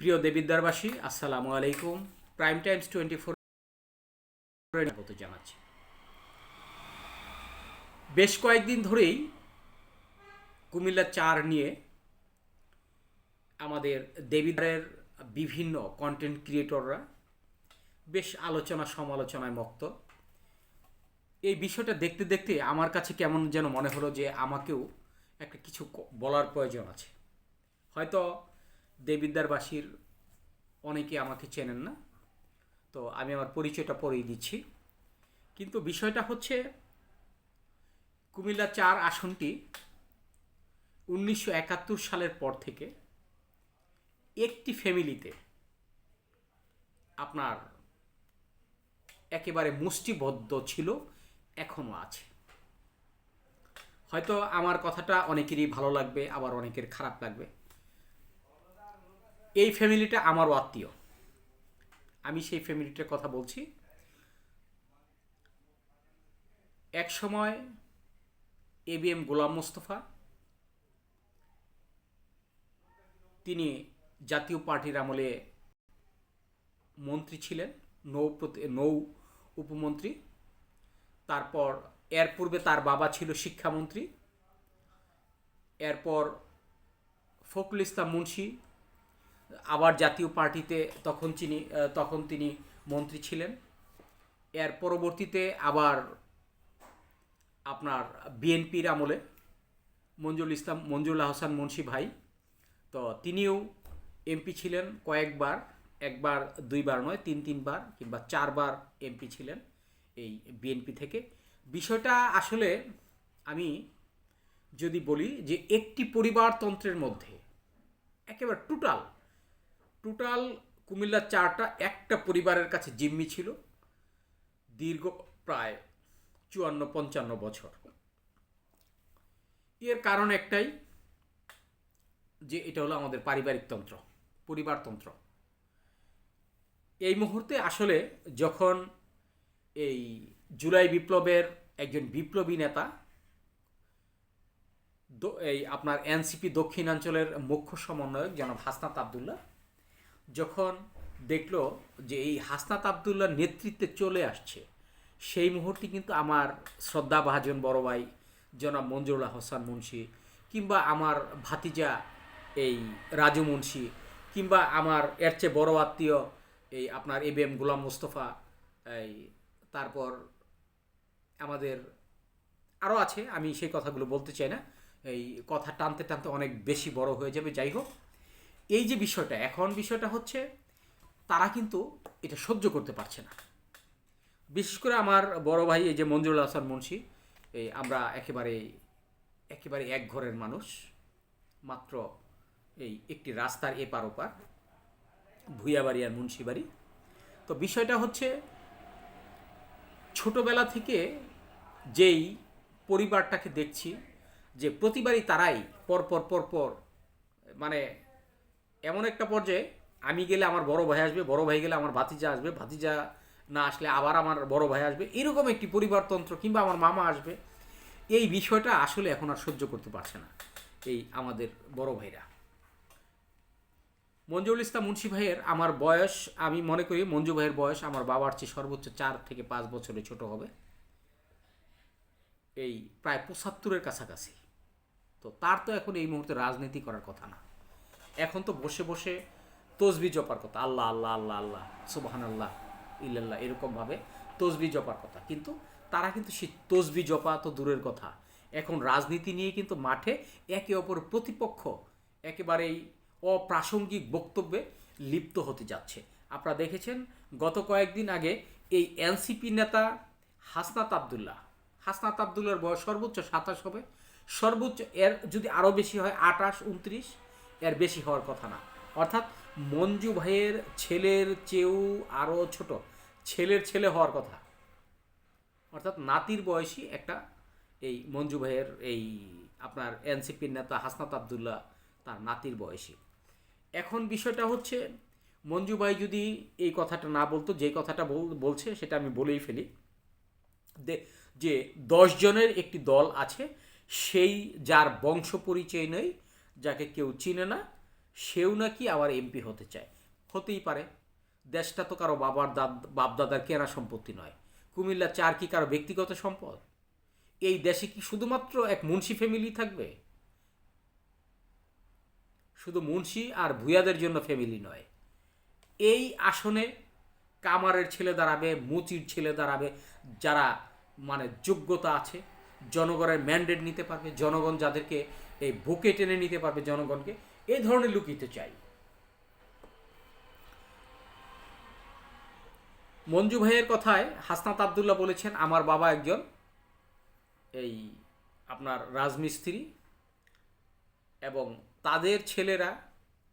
প্রিয় দেবিদ্বারবাসী, আসসালামু আলাইকুম। প্রাইম টাইমস টোয়েন্টি ফোর স্বাগত জানাচ্ছি। বেশ কয়েকদিন ধরেই কুমিল্লা চার নিয়ে আমাদের দেবিদ্বারের বিভিন্ন কন্টেন্ট ক্রিয়েটররা বেশ আলোচনা সমালোচনায় মক্ত এই বিষয়টা দেখতে দেখতে আমার কাছে কেমন যেন মনে হলো যে আমাকেও একটা কিছু বলার প্রয়োজন আছে। হয়তো দেবিদ্বারবাসীর অনেকে আমাকে চেনেন না, তো আমি আমার পরিচয়টা পরেই দিচ্ছি। কিন্তু বিষয়টা হচ্ছে কুমিল্লা চার আসনটি উনিশশো একাত্তর সালের পর থেকে একটি ফ্যামিলিতে আপনার একেবারে মুষ্টিবদ্ধ ছিল এখনও আছে। হয়তো আমার কথাটা অনেকেরই ভালো লাগবে, আবার অনেকের খারাপ লাগবে। এই ফ্যামিলিটা আমারও আত্মীয়। আমি সেই ফ্যামিলিটার কথা বলছি। এক সময় A B M Golam Mostafa, তিনি জাতীয় পার্টির আমলে মন্ত্রী ছিলেন, নৌ নৌ উপমন্ত্রী। তারপর, এর পূর্বে তার বাবা ছিল শিক্ষামন্ত্রী। এরপর ফখরুল ইসলাম মুন্সি আবার জাতীয় পার্টিতে তখন তিনি তখন তিনি মন্ত্রী ছিলেন। এর পরবর্তীতে আবার আপনার বিএনপির আমলে মঞ্জুল ইসলাম মঞ্জুল আহসান মুন্সি ভাই, তো তিনিও এমপি ছিলেন কয়েকবার, একবার, দুইবার নয়, তিন, তিনবার কিংবা চারবার এমপি ছিলেন এই বিএনপি থেকে। বিষয়টা আসলে আমি যদি বলি যে একটি পরিবারতন্ত্রের মধ্যে একেবারে টোটাল টোটাল কুমিল্লার চারটা, একটা পরিবারের কাছে জিম্মি ছিল, দীর্ঘ প্রায় চুয়ান্ন, পঞ্চান্ন বছর। এর কারণ একটাই, যে এটা হলো আমাদের পারিবারিক তন্ত্র পরিবারতন্ত্র এই মুহূর্তে আসলে যখন এই জুলাই বিপ্লবের একজন বিপ্লবী নেতা এই আপনার এনসিপি দক্ষিণাঞ্চলের মুখ্য সমন্বয়ক জনাব হাসনাত আবদুল্লাহ যখন দেখল যে এই হাসনাত আবদুল্লার নেতৃত্বে চলে আসছে, সেই মুহূর্তে কিন্তু আমার শ্রদ্ধা ভাজন বড় ভাই জনাব মঞ্জুরুল্লাহ হোসান মুন্সি কিংবা আমার ভাতিজা এই রাজু মুন্সি কিংবা আমার এর চেয়ে বড় আত্মীয় এই আপনার এ এম গোলাম মুস্তফা, এই তারপর আমাদের আরও আছে, আমি সেই কথাগুলো বলতে চাই না। এই কথা টানতে টানতে অনেক বেশি বড় হয়ে যাবে। যাই হোক এই যে বিষয়টা, এখন বিষয়টা হচ্ছে তারা কিন্তু এটা সহ্য করতে পারছে না। বিশেষ করে আমার বড় ভাই এই যে মঞ্জুরুল হাসান মুন্সি, এই আমরা একেবারে একেবারে এক ঘরের মানুষ, মাত্র এই একটি রাস্তার এপার ওপার, ভুইয়াবাড়ি আর মুন্সিবাড়ি। তো বিষয়টা হচ্ছে ছোটবেলা থেকে যেই পরিবারটাকে দেখছি, যে প্রতিবারই তারাই পরপর পরপর মানে এমন একটা পর্যায়ে আমি গেলে আমার বড় ভাই আসবে, বড় ভাই গেলে আমার ভাতিজা আসবে, ভাতিজা না আসলে আবার আমার বড় ভাই আসবে, এরকম একটি পরিবারতন্ত্র কিংবা আমার মামা আসবে। এই বিষয়টা আসলে এখন আর সহ্য করতে পারছে না এই আমাদের বড় ভাইরা। মঞ্জুরুল ইসলাম মুন্সি ভাইয়ের আমার বয়স, আমি মনে করি মঞ্জু ভাইয়ের বয়স আমার বাবার চেয়ে সর্বোচ্চ চার থেকে পাঁচ বছরের ছোট হবে। এই প্রায় পঁচাত্তরের কাছাকাছি। তো তার তো এখন এই মুহূর্তে রাজনীতি করার কথা না। এখন তো বসে বসে তসবি জপার কথা। আল্লাহ আল্লাহ আল্লাহ আল্লাহ সুবাহান আল্লাহ ইল্লাল্লাহ এরকমভাবে তসবি জপার কথা। কিন্তু তারা কিন্তু সেই তসবি জপা তো দূরের কথা। এখন রাজনীতি নিয়ে কিন্তু মাঠে একে অপর প্রতিপক্ষ একেবারেই অপ্রাসঙ্গিক বক্তব্যে লিপ্ত হতে যাচ্ছে। আপনারা দেখেছেন, গত কয়েকদিন আগে এই এনসিপি নেতা হাসনাত আবদুল্লাহ, হাসনাত আবদুল্লার বয়স সর্বোচ্চ সাতাশ হবে। সর্বোচ্চ এর যদি আরও বেশি হয়, আঠাশ, উনত্রিশ এর বেশি হওয়ার কথা না। অর্থাৎ মঞ্জু ভাইয়ের ছেলের চেয়েও আরও ছোট, ছেলের ছেলে হওয়ার কথা। অর্থাৎ নাতির বয়সী একটা এই মঞ্জু ভাইয়ের এই আপনার এনসিপির নেতা হাসনাত আবদুল্লাহ, তার নাতির বয়সী। এখন বিষয়টা হচ্ছে, মঞ্জু ভাই যদি এই কথাটা না বলতো, যে কথাটা বল- বলছে, সেটা আমি বলেই ফেলি। যে দশ জনের একটি দল আছে, সেই যার বংশ পরিচয় নেই যাকে কেউ চিনে না, সেও নাকি আবার এমপি হতে চায়। হতেই পারে। দেশটা তো কারও বাবার দাদ, বাপদাদার কেনা সম্পত্তি নয়। কুমিল্লা চার কি কারও ব্যক্তিগত সম্পদ? এই দেশে কি শুধুমাত্র এক মুন্সি ফ্যামিলি থাকবে? শুধু মুন্সি আর ভূয়াদের জন্য ফ্যামিলি নয়। এই আসনে কামারের ছেলে দাঁড়াবে, মুচির ছেলে দাঁড়াবে, যারা মানে যোগ্যতা আছে জনগণের ম্যান্ডেট নিতে পারবে, জনগণ যাদেরকে এই বুকে টেনে নিতে পারবে জনগণকে এই ধরনের লুকিতে চাই। মঞ্জু ভাইয়ের কথায় হাসনাত আবদুল্লাহ বলেছেন, আমার বাবা একজন এই আপনার রাজমিস্ত্রি এবং তাদের ছেলেরা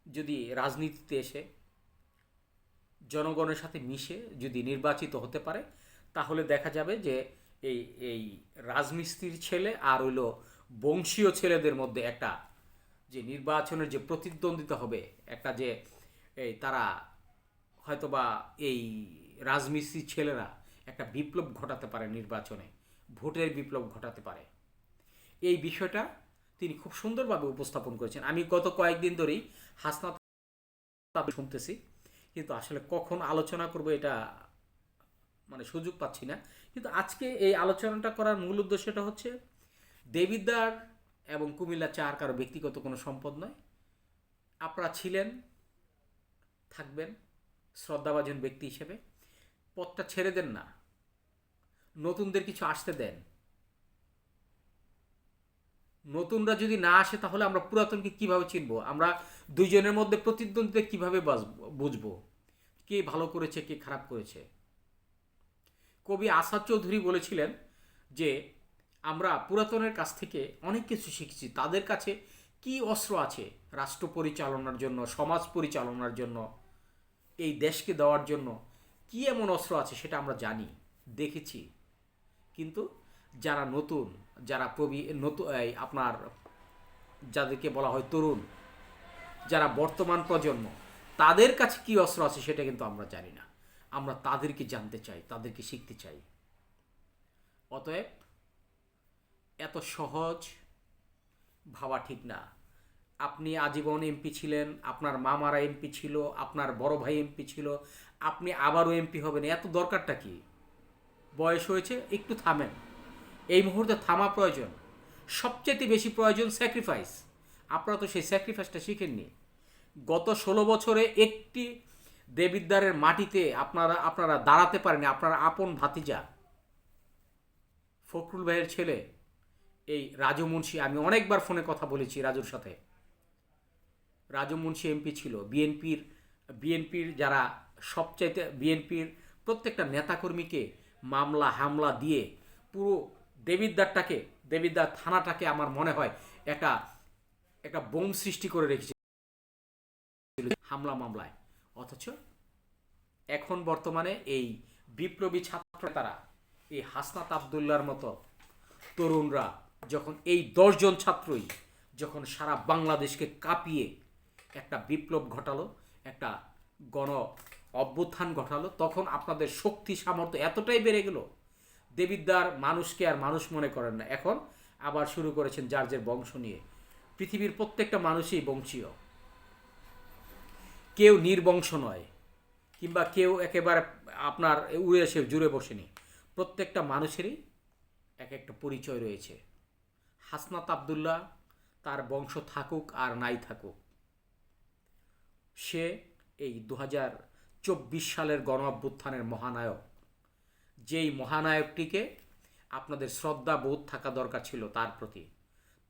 যদি রাজনীতিতে এসে জনগণের সাথে মিশে যদি নির্বাচিত হতে পারে, তাহলে দেখা যাবে যে এই এই রাজমিস্ত্রির ছেলে আর হইল বংশীয় ছেলেদের মধ্যে একটা যে নির্বাচনের যে প্রতিদ্বন্দ্বিতা হবে, একটা যে এই তারা হয়তোবা এই রাজমিস্ত্রির ছেলেরা একটা বিপ্লব ঘটাতে পারে নির্বাচনে, ভোটের বিপ্লব ঘটাতে পারে। এই বিষয়টা তিনি খুব সুন্দরভাবে উপস্থাপন করেছেন। আমি গত কয়েকদিন ধরেই হাসনাত শুনতেছি, কিন্তু আসলে কখন আলোচনা করব এটা মানে সুযোগ পাচ্ছি না। কিন্তু আজকে এই আলোচনাটা করার মূল উদ্দেশ্যটা হচ্ছে দেবিদ্বার এবং কুমিল্লা চার কারও ব্যক্তিগত কোনো সম্পদ নয়। আপনারা ছিলেন, থাকবেন, শ্রদ্ধাভাজন ব্যক্তি হিসেবে। পথটা ছেড়ে দেন না। নতুনদের কিছু আসতে দেন। নতুনরা যদি না আসে তাহলে আমরা পুরাতনকে কীভাবে চিনব? আমরা দুইজনের মধ্যে প্রতিদ্বন্দ্বিতা কীভাবে বুঝব? কে ভালো করেছে, কে খারাপ করেছে? কবি আসাদ চৌধুরী বলেছিলেন যে, আমরা পুরাতনের কাছ থেকে অনেক কিছু শিখছি। তাদের কাছে কি অস্ত্র আছে? রাষ্ট্র পরিচালনার জন্য, সমাজ পরিচালনার জন্য, এই দেশকে দেওয়ার জন্য কি এমন অস্ত্র আছে সেটা আমরা জানি, দেখেছি। কিন্তু যারা নতুন, যারা প্রবী নতুন আপনার যাদেরকে বলা হয় তরুণ, যারা বর্তমান প্রজন্ম, তাদের কাছে কি অস্ত্র আছে সেটা কিন্তু আমরা জানি না। আমরা তাদেরকে জানতে চাই, তাদেরকে শিখতে চাই। অতএব এত সহজ ভাবা ঠিক না। আপনি আজীবন এমপি ছিলেন, আপনার মামারা এমপি ছিল, আপনার বড় ভাই এমপি ছিল, আপনি আবারও এমপি হবেন, এত দরকারটা কি? বয়স হয়েছে, একটু থামেন। এই মুহূর্তে থামা প্রয়োজন। সবচেয়ে বেশি প্রয়োজন স্যাক্রিফাইস আপনারা তো সেই স্যাক্রিফাইসটা শিখেননি। গত ষোলো বছরে একটি দেবিদ্বারের মাটিতে আপনারা আপনারা দাঁড়াতে পারেনি আপনারা আপন ভাতিজা। ফখরুল ভাইয়ের ছেলে, এই রাজু মুন্সি, আমি অনেকবার ফোনে কথা বলেছি রাজুর সাথে। রাজু মুন্সি এমপি ছিল, বিএনপির বিএনপির যারা সবচাইতে, বিএনপির প্রত্যেকটা নেতাকর্মীকে মামলা, হামলা দিয়ে পুরো দেবিদ্বারটাকে, দেবিদ্বার থানাটাকে আমার মনে হয় একটা একটা বোম সৃষ্টি করে রেখেছে। হামলা মামলায়। অথচ এখন বর্তমানে এই বিপ্লবী ছাত্র তারা, এই হাসনাত আবদুল্লার মতো তরুণরা যখন এই দশজন ছাত্রই যখন সারা বাংলাদেশকে কাঁপিয়ে একটা বিপ্লব ঘটালো, একটা গণ অভ্যুত্থান ঘটালো, তখন আপনাদের শক্তি সামর্থ্য এতটাই বেড়ে গেল দেবিদ্বার মানুষকে আর মানুষ মনে করেন না। এখন আবার শুরু করেছেন যার যে বংশ নিয়ে। পৃথিবীর প্রত্যেকটা মানুষই বংশীয়। কেউ নির্বংশ নয়, কিংবা কেউ একেবারে আপনার উড়ে এসে জুড়ে বসেনি। প্রত্যেকটা মানুষেরই এক একটা পরিচয় রয়েছে। হাসনাত আবদুল্লাহ তার বংশ থাকুক আর নাই থাকুক। সে এই দু চব্বিশ সালের গণ অভ্যুত্থানের মহানায়ক, যেই মহানায়কটিকে আপনাদের শ্রদ্ধা বোধ থাকা দরকার ছিল তার প্রতি।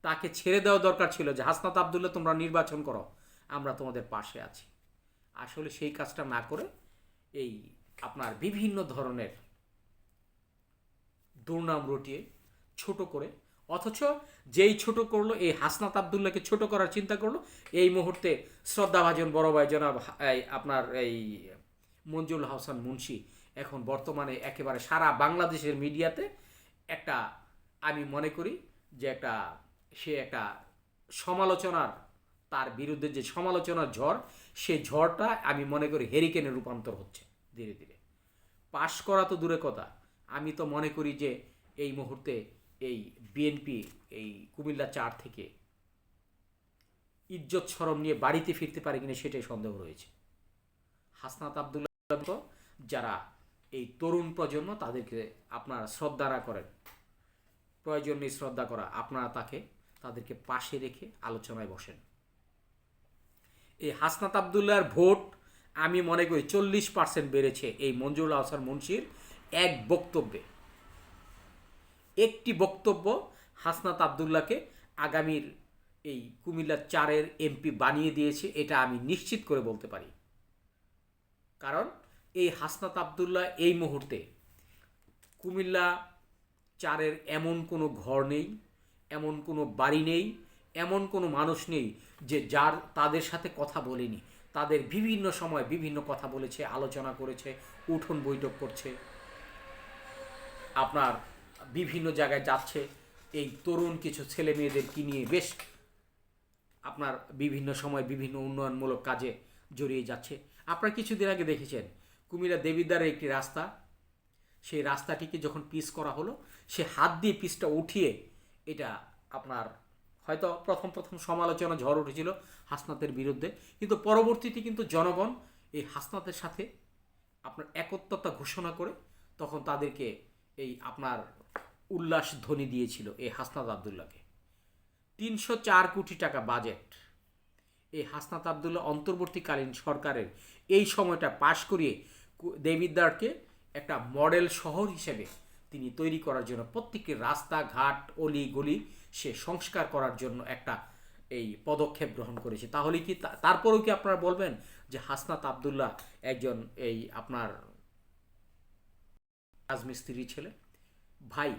তাকে ছেড়ে দেওয়া দরকার ছিল যে, হাসনাত আবদুল্লাহ তোমরা নির্বাচন করো, আমরা তোমাদের পাশে আছি। আসলে সেই কাজটা না করে এই আপনার বিভিন্ন ধরনের দুর্নাম রটিয়ে ছোট করে, অথচ যেই ছোট করল, এই হাসনাত আবদুল্লাহকে ছোট করার চিন্তা করল, এই মুহূর্তে শ্রদ্ধাভাজন বড় ভাই জনাব আপনার এই মঞ্জুল হাসান মুন্সি এখন বর্তমানে একেবারে সারা বাংলাদেশের মিডিয়াতে একটা, আমি মনে করি যে একটা, সে একটা সমালোচনার, তার বিরুদ্ধে যে সমালোচনার ঝড় সে ঝড়টা আমি মনে করি হেরিকেনে রূপান্তর হচ্ছে ধীরে ধীরে। পাশ করা তো দূরে কথা। আমি তো মনে করি যে এই মুহূর্তে এই বিএনপি এই কুমিল্লা চার থেকে ইজ্জত সরম নিয়ে বাড়িতে ফিরতে পারে কিনা সেটাই সন্দেহ রয়েছে। হাসনাত আবদুল্লাহ যারা এই তরুণ প্রজন্ম তাদেরকে আপনারা শ্রদ্ধারা করেন। প্রয়োজন শ্রদ্ধা করা। আপনারা তাকে, তাদেরকে পাশে রেখে আলোচনায় বসেন। এই হাসনাত আবদুল্লার ভোট আমি মনে করি চল্লিশ পার্সেন্ট বেড়েছে এই মঞ্জুরুল আহসান মুন্সির এক বক্তব্যে। একটি বক্তব্য হাসনাত আবদুল্লাহকে আগামীর এই কুমিল্লা চারের এমপি বানিয়ে দিয়েছে, এটা আমি নিশ্চিত করে বলতে পারি। কারণ এই হাসনাত আবদুল্লাহ এই মুহূর্তে কুমিল্লা চারের এমন কোনো ঘর নেই, এমন কোনো বাড়ি নেই এমন কোনো মানুষ নেই যে যার, তাদের সাথে কথা বলেনি। তাদের বিভিন্ন সময় বিভিন্ন কথা বলেছে, আলোচনা করেছে, উঠোন বৈঠক করছে। আপনার বিভিন্ন জায়গায় যাচ্ছে। এই তরুণ কিছু ছেলে মেয়েদেরকে নিয়ে বেশ আপনার বিভিন্ন সময় বিভিন্ন উন্নয়নমূলক কাজে জড়িয়ে যাচ্ছে। আপনারা কিছুদিন আগে দেখেছেন কুমিরা দেবিদ্বারের একটি রাস্তা। সেই রাস্তাটিকে যখন পিস করা হলো, সে হাত দিয়ে পিসটা উঠিয়ে এটা আপনার হয়তো প্রথম প্রথম সমালোচনা ঝড় উঠেছিল হাসনাতের বিরুদ্ধে। কিন্তু পরবর্তীতে কিন্তু জনগণ এই হাসনাতের সাথে আপনার একত্রতা ঘোষণা করে তখন তাদেরকে এই আপনার উল্লাস ধ্বনি দিয়েছিল এই হাসনাত আবদুল্লাহকে। তিনশো চার কোটি টাকা বাজেট এই হাসনাত আবদুল্লাহ অন্তর্বর্তীকালীন সরকারের এই সময়টা পাশ করিয়ে কু- দেবিদ্বারকে একটা মডেল শহর হিসেবে তিনি তৈরি করার জন্য প্রত্যেকটি রাস্তাঘাট অলি গলি সে সংস্কার করার জন্য একটা এই পদক্ষেপ গ্রহণ করেছে। তাহলে কি তারপরেও কি আপনারা বলবেন যে হাসনাত আবদুল্লাহ একজন এই আপনার রাজমিস্ত্রি ছেলে? ভাই,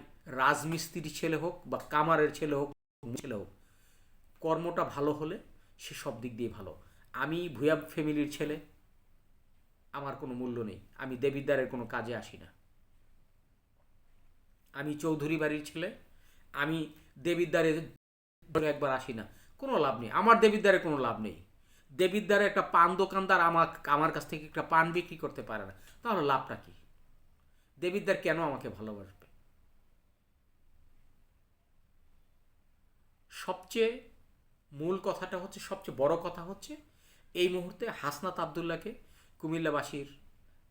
রাজমিস্ত্রি ছেলে হোক বা কামারের ছেলে হোক ছেলে হোক, কর্মটা ভালো হলে সে সব দিক দিয়ে ভালো। আমি ভূয়া ফ্যামিলির ছেলে, আমার কোনো মূল্য নেই। আমি দেবিদ্বারের কোনো কাজে আসি না। আমি চৌধুরী বাড়ির ছেলে, আমি দেবিদ্বারে একবার আসি না। কোনো লাভ নেই। আমার দেবিদ্বারে কোনো লাভ নেই। দেবিদ্বারে একটা পান দোকানদার আমার আমার কাছ থেকে একটা পান বিক্রি করতে পারে না। তাহলে লাভটা কী? দেবিদ্বার কেন আমাকে ভালোবাসবে? সবচেয়ে মূল কথাটা হচ্ছে, সবচেয়ে বড় কথা হচ্ছে, এই মুহূর্তে হাসনাত আবদুল্লাকে কুমিল্লাবাসীর,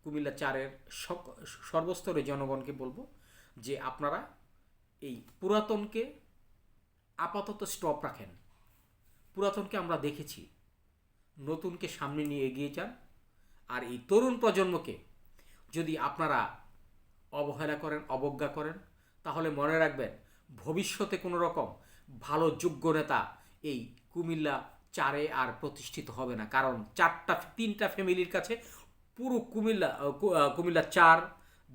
কুমিল্লা চারের সর্বস্তরের জনগণকে বলব যে আপনারা এই পুরাতনকে আপাতত স্টপ রাখেন। পুরাতনকে আমরা দেখেছি। নতুনকে সামনে নিয়ে এগিয়ে যান। আর এই তরুণ প্রজন্মকে যদি আপনারা অবহেলা করেন, অবজ্ঞা করেন, তাহলে মনে রাখবেন ভবিষ্যতে কোনো রকম ভালো, যোগ্য নেতা এই কুমিল্লা চারে আর প্রতিষ্ঠিত হবে না। কারণ চারটা, তিনটা ফ্যামিলির কাছে পুরো কুমিল্লা কুমিল্লা চার,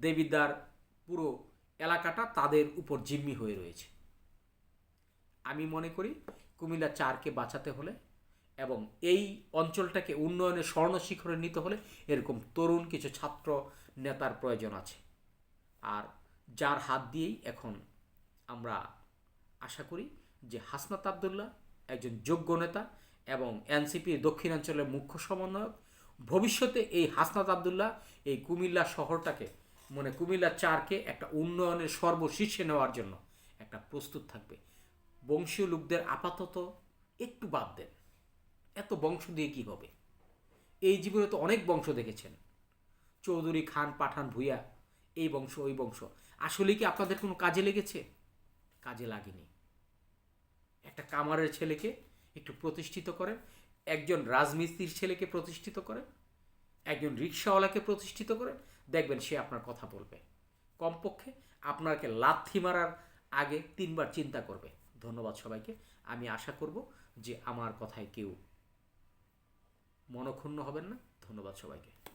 দেবিদ্বার পুরো এলাকাটা তাদের উপর জিম্মি হয়ে রয়েছে। আমি মনে করি কুমিল্লা চারকে বাঁচাতে হলে এবং এই অঞ্চলটাকে উন্নয়নের স্বর্ণ শিখরে নিতে হলে এরকম তরুণ কিছু ছাত্র নেতার প্রয়োজন আছে। আর যার হাত দিয়েই এখন আমরা আশা করি যে হাসনাত আবদুল্লাহ একজন যোগ্য নেতা এবং এনসিপির দক্ষিণাঞ্চলের মুখ্য সমন্বয়ক ভবিষ্যতে এই হাসনাত আবদুল্লাহ এই কুমিল্লা শহরটাকে মানে কুমিল্লা চারকে একটা উন্নয়নের সর্বশীর্ষে নেওয়ার জন্য একটা প্রস্তুত থাকবে। বংশীয় লোকদের আপাতত একটু বাদ দেন। এত বংশ দিয়ে কি হবে? এই জীবনে তো অনেক বংশ দেখেছেন। চৌধুরী, খান, পাঠান, ভূঁইয়া, এই বংশ, ওই বংশ। আসলে কি আপনাদের কোনো কাজে লেগেছে? কাজে লাগেনি। একটা কামারের ছেলেকে একটু প্রতিষ্ঠিত করেন, একজন রাজমিস্ত্রির ছেলেকে প্রতিষ্ঠিত করেন, একজন রিক্সাওয়ালাকে প্রতিষ্ঠিত করেন দেখবেন সে আপনার কথা বলবে। কমপক্ষে আপনাকে লাথি মারার আগে তিনবার চিন্তা করবে। ধন্যবাদ সবাইকে। আমি আশা করব যে আমার কথায় কেউ মনক্ষুণ্ণ হবেন না। ধন্যবাদ সবাইকে।